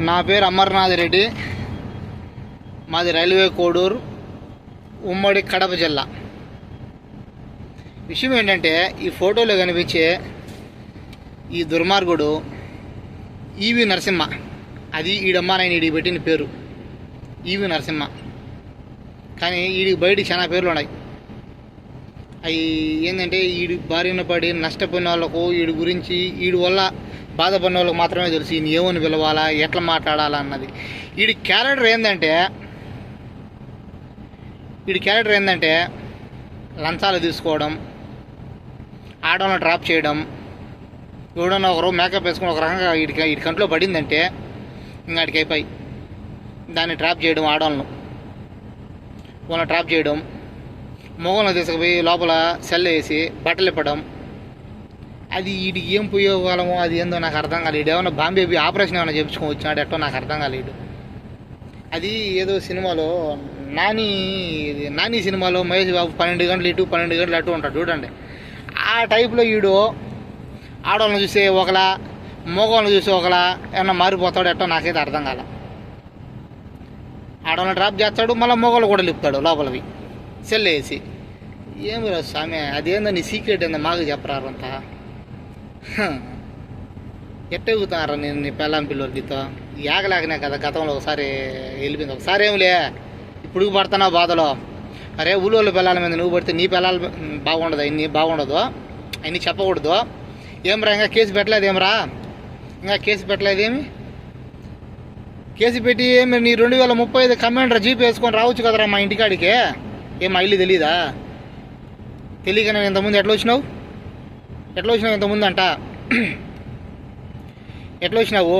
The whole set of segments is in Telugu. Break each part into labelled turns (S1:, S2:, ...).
S1: నా పేరు అమర్నాథ్ రెడ్డి. మాది రైల్వే కోడూరు ఉమ్మడి కడప జిల్లా. విషయం ఏంటంటే ఈ ఫోటోలో కనిపించే ఈ దుర్మార్గుడు ఈవి నరసింహ. అది ఈడమ్మ నేను ఈడికి పెట్టిన పేరు. ఈవి నరసింహ. కానీ ఈడికి బయటికి చాలా పేర్లు ఉన్నాయి. అవి ఏంటంటే ఈడి బారిన పడి నష్టపోయిన వాళ్ళకు వీడి గురించి వీడి వల్ల బాధపడిన వాళ్ళకి మాత్రమే తెలుసు ఈయన ఏమని పిలవాలా ఎట్లా మాట్లాడాలా అన్నది. వీడి క్యారెక్టర్ ఏంటంటే వీడి క్యారెక్టర్ ఏంటంటే లంచాలు తీసుకోవడం ఆడవాళ్ళని డ్రాప్ చేయడం ఎవడన్నా ఒకరు మేకప్ వేసుకుని ఒక రకంగా వీడికి వీడి కంట్లో పడిందంటే ఇంకా అయిపోయి. దాన్ని ట్రాప్ చేయడం ఆడవాళ్ళను వాళ్ళని ట్రాప్ చేయడం మొగంలో తీసుకుపోయి లోపల సెల్ వేసి బట్టలు ఇప్పడం అది వీడికి ఏం పోయేవాళ్ళమో అది ఏందో నాకు అర్థం కాలేదు. ఏమన్నా బాంబే ఆపరేషన్ ఏమైనా చేయించుకొని వచ్చినాడు ఎట్టో నాకు అర్థం కాలేదు. అది ఏదో సినిమాలో నాని నాని సినిమాలో మహేష్ బాబు పన్నెండు గంటలు ఇటు పన్నెండు గంటలు అటు ఉంటాడు చూడండి. ఆ టైప్లో వీడు ఆడవాళ్ళని చూసే ఒకలా మగవాళ్ళని చూసి ఒకలా ఏమన్నా మారిపోతాడు ఎట్టో నాకైతే అర్థం కాల. ఆడవాళ్ళని డ్రాప్ చేస్తాడు మళ్ళీ మొగలు కూడా లిపుతాడు లోపలవి. సెల్ వేసి. ఏమి రా స్వామి అదేందో నీ సీక్రెట్ ఏందో మాకు చెప్పరారంతా. ఎట్టెగుతారా నేను నీ పెళ్ళాం పిల్లలతో యాగలేకనే కదా గతంలో ఒకసారి వెళ్ళిపోయింది. ఒకసారి ఏంలే ఇప్పుడు పడుతున్నావు బాధలో? అరే ఊళ్ళో పిల్లల మీద నువ్వు పడితే నీ పిల్లలు బాగుండదు? అన్ని బాగుండదు. అన్ని చెప్పకూడదు. ఏమరా ఇంకా కేసు పెట్టలేదు ఏమరా ఇంకా కేసు పెట్టలేదు ఏమి? కేసు పెట్టి ఏమి నీ రెండు వేల ముప్పై ఐదు కమాండర్ జీప్ వేసుకొని రావచ్చు కదరా మా ఇంటికాడికి? ఏం మా ఇల్లు తెలీదా? తెలియక నేను ఇంతకుముందు ఎట్లా వచ్చినావు? ఎట్లా వచ్చినావు ఇంతకుముందు అంట? ఎట్లా వచ్చినావు?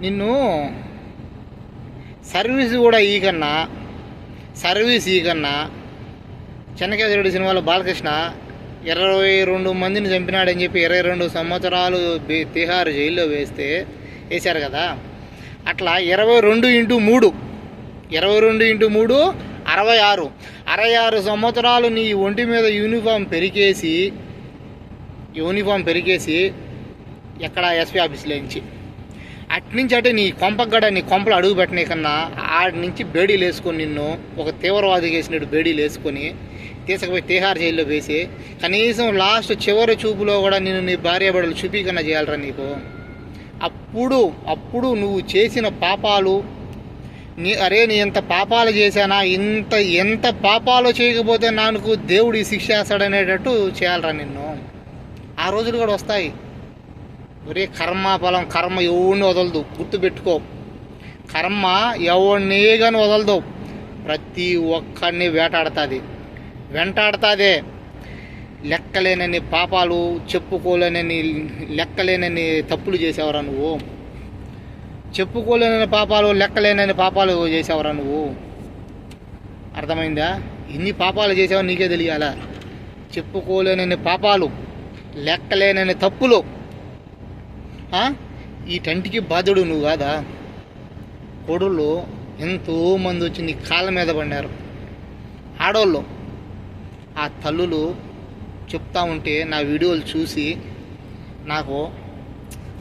S1: నిన్ను సర్వీస్ కూడా ఈ కన్నా సర్వీస్ ఈ కన్నా చెన్నకేశ్వరుడి సినిమాలో బాలకృష్ణ ఇరవై రెండు మందిని చంపినాడని చెప్పి ఇరవై రెండు సంవత్సరాలు బి- తిహార్ జైల్లో వేస్తే వేశారు కదా? అట్లా ఇరవై రెండు ఇంటూ మూడు ఇరవై రెండు ఇంటూ మూడు అరవై ఆరు. అరవై ఆరు సంవత్సరాలు నీ ఒంటి మీద యూనిఫామ్ పెరికేసి యూనిఫామ్ పెరికేసి ఎక్కడ ఎస్పీ ఆఫీస్లో నుంచి. అట్నుంచి అంటే నీ కొంపగడ నీ కొంపలు అడుగు పెట్టనే కన్నా ఆడి నుంచి బేడీలు వేసుకొని నిన్ను ఒక తీవ్రవాది వేసినట్టు బేడీలు వేసుకొని తీసుకుపోయి తీహార్ జైల్లో వేసి కనీసం లాస్ట్ చివరి చూపులో కూడా నేను నీ భార్య బిడ్డలు చూపి చేయాలరా నీకు. అప్పుడు అప్పుడు నువ్వు చేసిన పాపాలు నీ అరే నీ ఇంత పాపాలు చేశానా ఇంత ఎంత పాపాలు చేయకపోతే నాకు దేవుడు ఈ శిక్ష వేస్తాడనేటట్టు చేయాలరా నిన్ను. ఆ రోజులు కూడా వస్తాయి. ఒరే కర్మ ఫలం కర్మ ఎవడిని వదలదు గుర్తుపెట్టుకో. కర్మ ఎవడిని కానీ వదలదు. ప్రతి ఒక్కడిని వేటాడుతుంది. వెంటాడుతుంది. లెక్కలేనని పాపాలు చెప్పుకోలేనని లెక్కలేనని తప్పులు చేసేవరా నువ్వు? చెప్పుకోలేనని పాపాలు లెక్కలేనని పాపాలు చేసావురా నువ్వు? అర్థమైందా? ఎన్ని పాపాలు చేసావో నీకే తెలియాలా? చెప్పుకోలేనని పాపాలు లెక్కలేనని తప్పులు. ఈ టంటికి బాధ్యుడు నువ్వు కాదా? కొడుళ్ళు ఎంతో మంది వచ్చి నీ కాళ్ళ మీద పడినారు. ఆడోళ్ళు ఆ తల్లులు చెప్తా ఉంటే నా వీడియోలు చూసి నాకు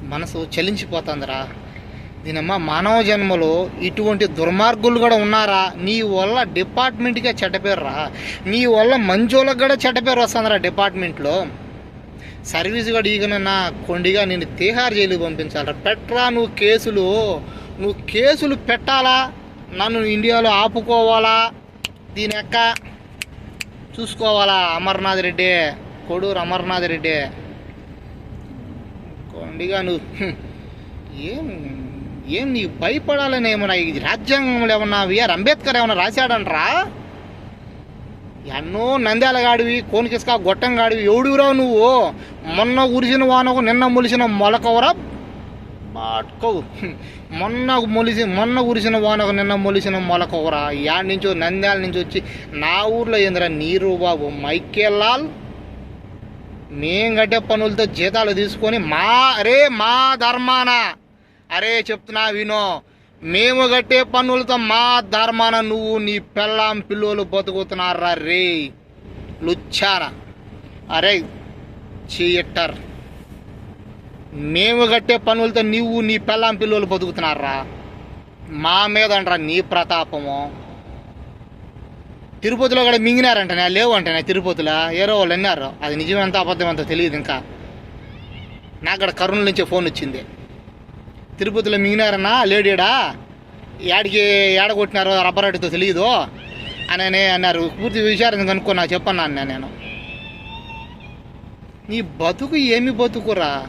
S1: మనసు చలించిపోతుందిరా. దీనమ్మ మానవ జన్మలో ఇటువంటి దుర్మార్గులు కూడా ఉన్నారా? నీ వల్ల డిపార్ట్మెంట్గా చెడ్డ పేరు రా నీ వల్ల మంచోళ్ళకి కూడా చెడ్డపేరు వస్తుందిరా డిపార్ట్మెంట్లో. సర్వీస్ కూడా ఈగనన్నా కొండిగా నేను తీహార్ జైలుకి పంపించాలరా. పెట్రా నువ్వు కేసులు. నువ్వు కేసులు పెట్టాలా? నన్ను ఇండియాలో ఆపుకోవాలా? దీని యొక్క చూసుకోవాలా అమర్నాథ్ రెడ్డి? కొడూరు అమర్నాథ్ రెడ్డి? కొండిగా నువ్వు. ఏం ఏం నీ భయపడాలని ఏమన్నా ఈ రాజ్యాంగంలో ఏమన్నా విఆర్ అంబేద్కర్ ఏమన్నా రాశాడంట్రా? ఎన్నో నంద్యాల గాడివి కోనికిస్కా గొట్టం గాడివి ఎవడురా నువ్వు. మొన్న ఉరిసిన వానకు నిన్న మొలిసిన మొలకవరా? బాట్కో మొన్న మొలిసి మొన్న ఉరిసిన వానకు నిన్న మొలిసిన మొలకవరా? యాడ్ నుంచో నంద్యాల నుంచి వచ్చి నా ఊర్లో ఏందిరా నీరు బాబు? మైకేలాల్ మేం కట్టే పనులతో జీతాలు తీసుకొని మా రే మా ధర్మాన అరే చెప్తున్నా వినో మేము కట్టే పన్నులతో మా ధర్మాన నువ్వు నీ పెళ్ళాం పిల్లలు బతుకుతున్నారా రే? లుచ్చాన? అరే చీటర్ మేము కట్టే పనులతో నీవు నీ పెళ్ళాం పిల్లలు బతుకుతున్నారా? మా మీద అంటారా నీ ప్రతాపము. తిరుపతిలో కూడా మింగినారంటనే లేవు అంటనే తిరుపతిలో? ఏరో వాళ్ళు అన్నారు. అది నిజమెంత అబద్ధం అంత తెలియదు ఇంకా. నాకు అక్కడ కర్నూలు నుంచి ఫోన్ వచ్చింది. తిరుపతిలో మింగినారన్నా లేడీడా? ఏడికి ఏడ కొట్టినారో రబ్బర్ అడితో తెలియదు అని అని అన్నారు. పూర్తి విషయాన్ని కనుక్కున్నా చెప్పన్నాను నేను. నీ బతుకు ఏమి బతుకురా?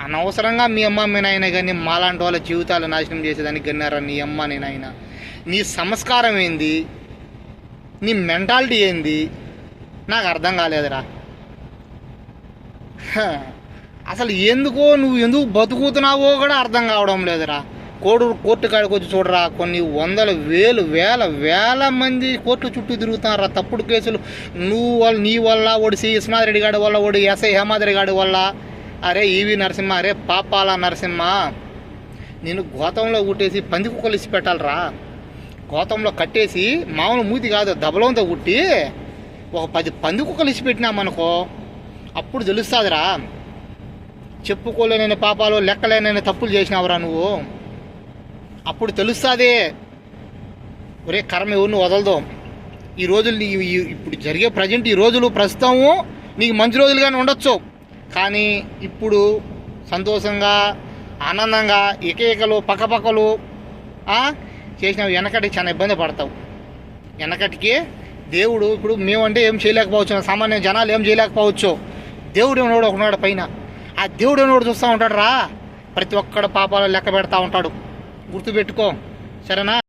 S1: అనవసరంగా మీ అమ్మ మీ నాయన కానీ మాలాంటి వాళ్ళ జీవితాలు నాశనం చేసేదానికి గన్నారా నీ అమ్మ నీ నాయన? నీ సంస్కారం ఏంది? నీ మెంటాలిటీ ఏంది? నాకు అర్థం కాలేదురా. అసలు ఎందుకో నువ్వు ఎందుకు బతుకుతున్నావో కూడా అర్థం కావడం లేదురా. కోడూరు కోర్టు కాడికి వచ్చి చూడరా కొన్ని వందల వేలు వేల వేల మంది కోర్టు చుట్టూ తిరుగుతున్నారా తప్పుడు కేసులు. నువ్వు వాళ్ళ నీ వల్ల ఓడి సి విశ్వనాథ్ గారి వల్ల ఓడి ఎస్ఐ హేమాద్రి గారి వల్ల. అరే ఈవి నరసింహ అరే పాపాల నరసింహ. నేను గోతంలో కుట్టేసి పంది కుక్కలు ఇచ్చి పెట్టాలరా. గోతంలో కట్టేసి మామూలు మూతి కాదు దబలంతో కుట్టి ఒక పది పంది కుక్కలు ఇచ్చి పెట్టినామనుకో అప్పుడు తెలుస్తుందిరా. చెప్పుకోలేనని పాపాలు లెక్కలేనని తప్పులు చేసినావురా నువ్వు. అప్పుడు తెలుస్తుంది. ఒరే కర్మ ఎవరిని వదలదు. ఈ రోజులు నీ ఇప్పుడు జరిగే ప్రజెంట్ ఈ రోజులు ప్రస్తుతము నీకు మంచి రోజులుగానే ఉండొచ్చు. కానీ ఇప్పుడు సంతోషంగా ఆనందంగా ఏకైకలు పక్కపక్కలు ఆ, చేసినవి వెనకటికి చాలా ఇబ్బంది పడతావు. వెనకటికి దేవుడు ఇప్పుడు మేమంటే ఏం చేయలేకపోవచ్చు. సామాన్య జనాలు ఏం చేయలేకపోవచ్చు. దేవుడు ఉన్నాడు ఒకనాడు పైన ఆ దేవుడు నోడు చూస్తూ ఉంటాడు రా. ప్రతి ఒక్కడు పాపాలు లెక్క పెడతా ఉంటాడు. గుర్తుపెట్టుకో. సరేనా?